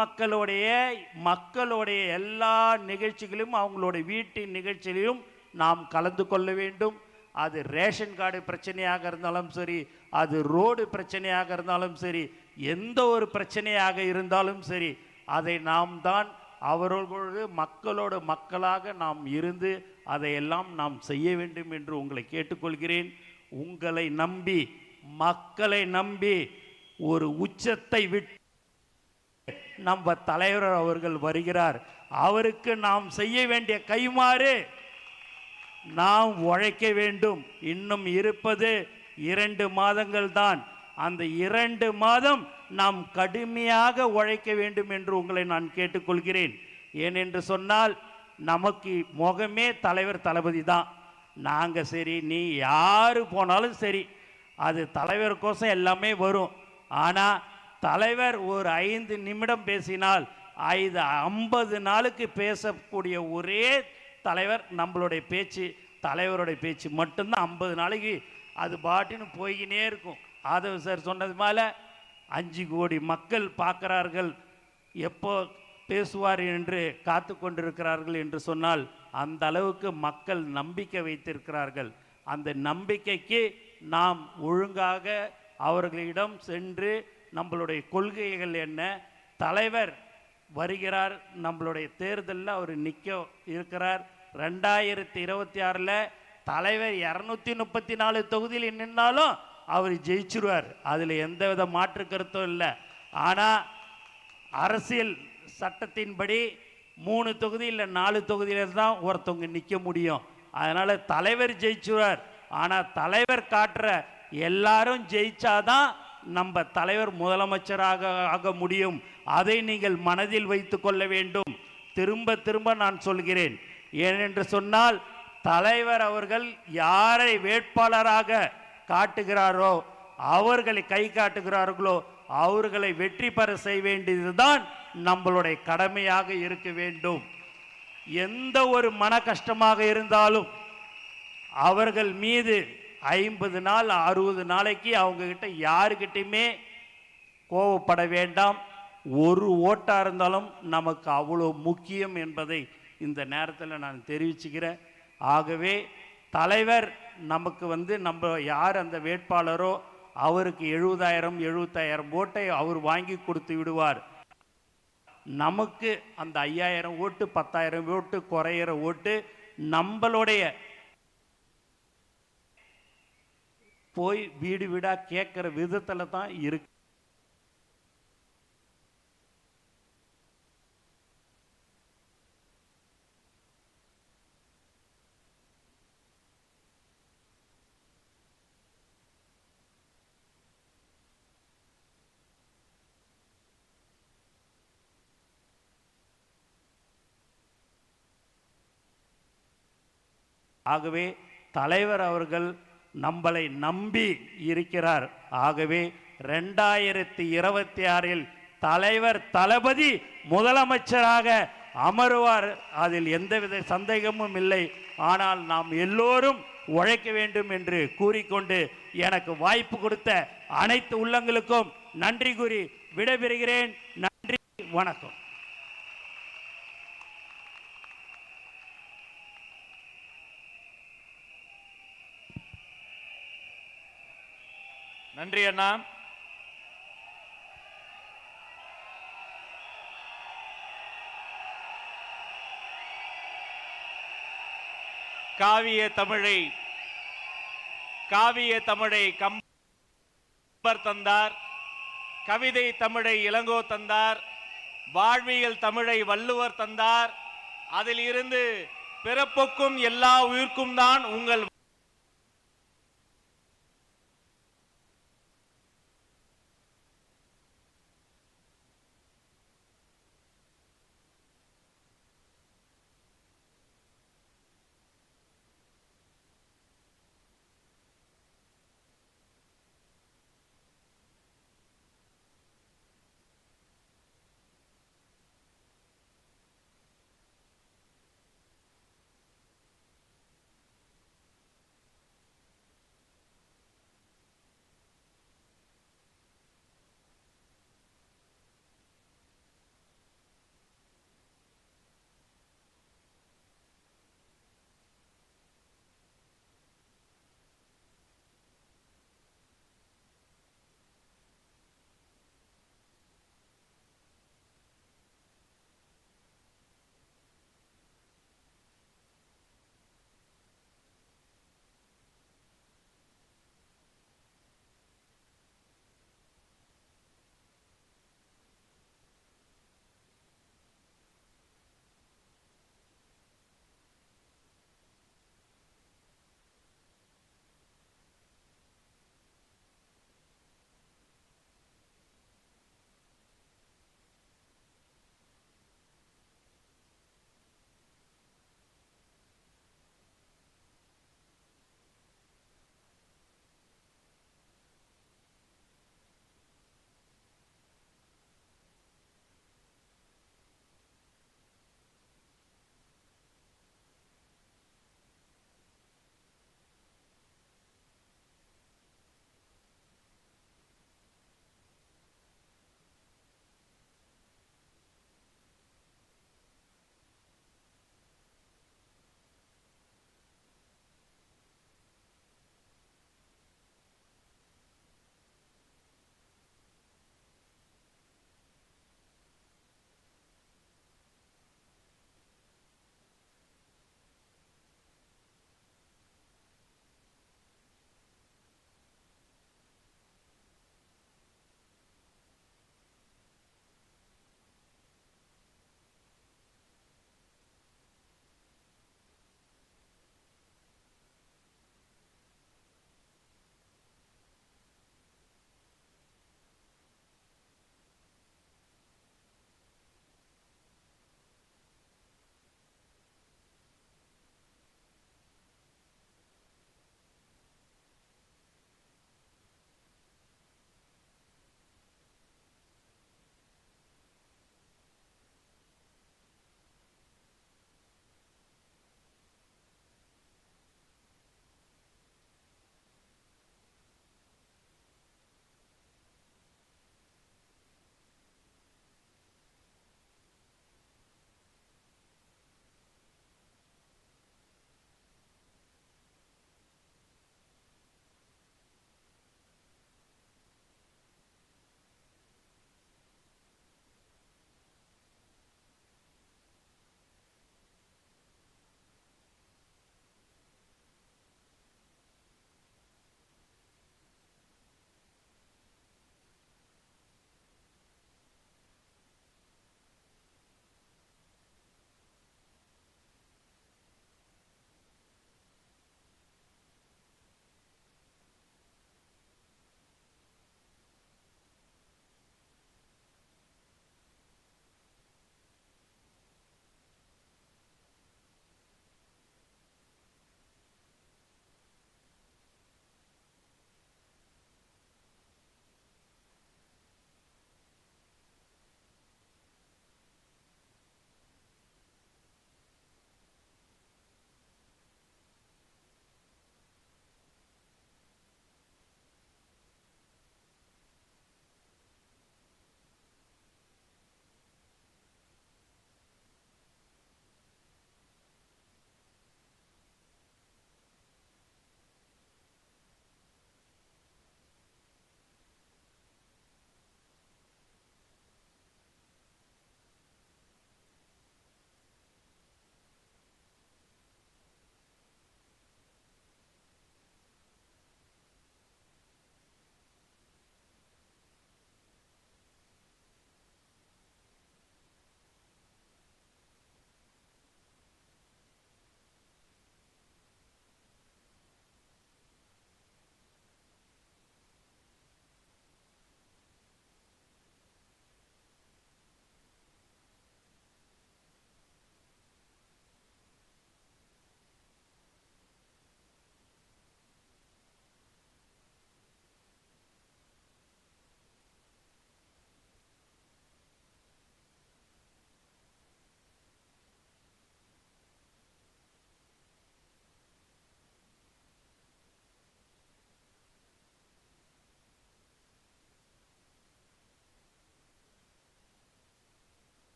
மக்களுடைய மக்களுடைய எல்லா நிகழ்ச்சிகளிலும் அவங்களுடைய வீட்டின் நிகழ்ச்சியிலும் நாம் கலந்து கொள்ள வேண்டும். அது ரேஷன் கார்டு பிரச்சனையாக இருந்தாலும் சரி அது ரோடு பிரச்சனையாக இருந்தாலும் சரி எந்த ஒரு பிரச்சனையாக இருந்தாலும் சரி அதை நாம் தான் அவர்களோடு மக்களோடு மக்களாக நாம் இருந்து அதையெல்லாம் நாம் செய்ய வேண்டும் என்று உங்களை கேட்டுக்கொள்கிறேன். உங்களை நம்பி மக்களை நம்பி ஒரு உச்சத்தை விட்டு நம்ம தலைவர் அவர்கள் வருகிறார். அவருக்கு நாம் செய்ய வேண்டிய கைமாறு நாம் உழைக்க வேண்டும். இன்னும் இருப்பது இரண்டு மாதங்கள் தான். அந்த இரண்டு மாதம் நாம் கடுமையாக உழைக்க வேண்டும் என்று உங்களை நான் கேட்டுக்கொள்கிறேன். ஏனென்று சொன்னால் நமக்கு முகமே தலைவர் தளபதி தான். நாங்கள் சரி நீ யார் போனாலும் சரி அது தலைவருக்கோசம் எல்லாமே வரும். ஆனால் தலைவர் ஒரு ஐந்து நிமிடம் பேசினால் ஐந்து ஐம்பது நாளுக்கு பேசக்கூடிய ஒரே தலைவர் நம்மளுடைய பேச்சு தலைவருடைய பேச்சு மட்டும்தான் ஐம்பது நாளைக்கு அது பாட்டுன்னு போய்கினே இருக்கும். ஆதவ சார் சொன்னது மேலே அஞ்சு கோடி மக்கள் பார்க்கிறார்கள் எப்போ பேசுவார் என்று காத்து கொண்டிருக்கிறார்கள் என்று சொன்னால் அந்த அளவுக்கு மக்கள் நம்பிக்கை வைத்திருக்கிறார்கள். அந்த நம்பிக்கைக்கு நாம் ஒழுங்காக அவர்களிடம் சென்று நம்மளுடைய கொள்கைகள் என்ன? தலைவர் வருகிறார் நம்மளுடைய தேர்தலில் அவர் நிற்க இருக்கிறார். ரெண்டாயிரத்தி இருபத்தி ஆறில் தலைவர் இரநூத்தி முப்பத்தி நாலு தொகுதியில் நின்னாலும் அவர் ஜெயிச்சிருவார். அதில் எந்தவித மாற்று கருத்தும் இல்லை. ஆனால் அரசியல் சட்டத்தின்படி மூணு தொகுதி இல்லை நாலு தொகுதியில் தான் ஒருத்தவங்க நிற்க முடியும். அதனால் தலைவர் ஜெயிச்சுவார் ஆனால் தலைவர் காட்டுற எல்லாரும் ஜெயிச்சாதான் நம்ம தலைவர் முதலமைச்சராக ஆக முடியும். அதை நீங்கள் மனதில் வைத்து கொள்ள வேண்டும். திரும்ப திரும்ப நான் சொல்கிறேன். ஏனென்று சொன்னால் தலைவர் அவர்கள் யாரை வேட்பாளராக காட்டுகிறாரோ அவர்களை கை காட்டுகிறார்களோ அவர்களை வெற்றி பெற செய்ய வேண்டியதுதான் நம்மளுடைய கடமையாக இருக்க வேண்டும். எந்த ஒரு மன கஷ்டமாக இருந்தாலும் அவர்கள் மீது ஐம்பது நாள் அறுபது நாளைக்கு அவங்கக்கிட்ட யாருக்கிட்டையுமே கோவப்பட வேண்டாம். ஒரு ஓட்டாக இருந்தாலும் நமக்கு அவ்வளோ முக்கியம் என்பதை இந்த நேரத்தில் நான் தெரிவிச்சுக்கிறேன். ஆகவே தலைவர் நமக்கு வந்து நம்ம யார் அந்த வேட்பாளரோ அவருக்கு எழுபதாயிரம் எழுபத்தாயிரம் ஓட்டை அவர் வாங்கி கொடுத்து விடுவார். நமக்கு அந்த ஐயாயிரம் ஓட்டு பத்தாயிரம் ஓட்டு குறையிற ஓட்டு நம்மளுடைய போய் வீடு வீடா கேட்குற விதத்துல தான் இருக்கு. ஆகவே தலைவர் அவர்கள் நம்மளை நம்பி இருக்கிறார். ஆகவே ரெண்டாயிரத்தி இருபத்தி ஆறில் தலைவர் தளபதி முதலமைச்சராக அமருவார். அதில் எந்தவித சந்தேகமும் இல்லை. ஆனால் நாம் எல்லோரும் உழைக்க வேண்டும் என்று கூறிக்கொண்டு எனக்கு வாய்ப்பு கொடுத்த அனைத்து உள்ளங்களுக்கும் நன்றி கூறி விடைபெறுகிறேன். நன்றி வணக்கம். நன்றி அண்ணா. காவிய தமிழை காவிய தமிழை கம்பர் தந்தார் கவிதை தமிழை இளங்கோ தந்தார் வாழ்வியல் தமிழை வள்ளுவர் தந்தார். அதில் இருந்து பிறப்புக்கும் எல்லா உயிர்க்கும் தான் உங்கள்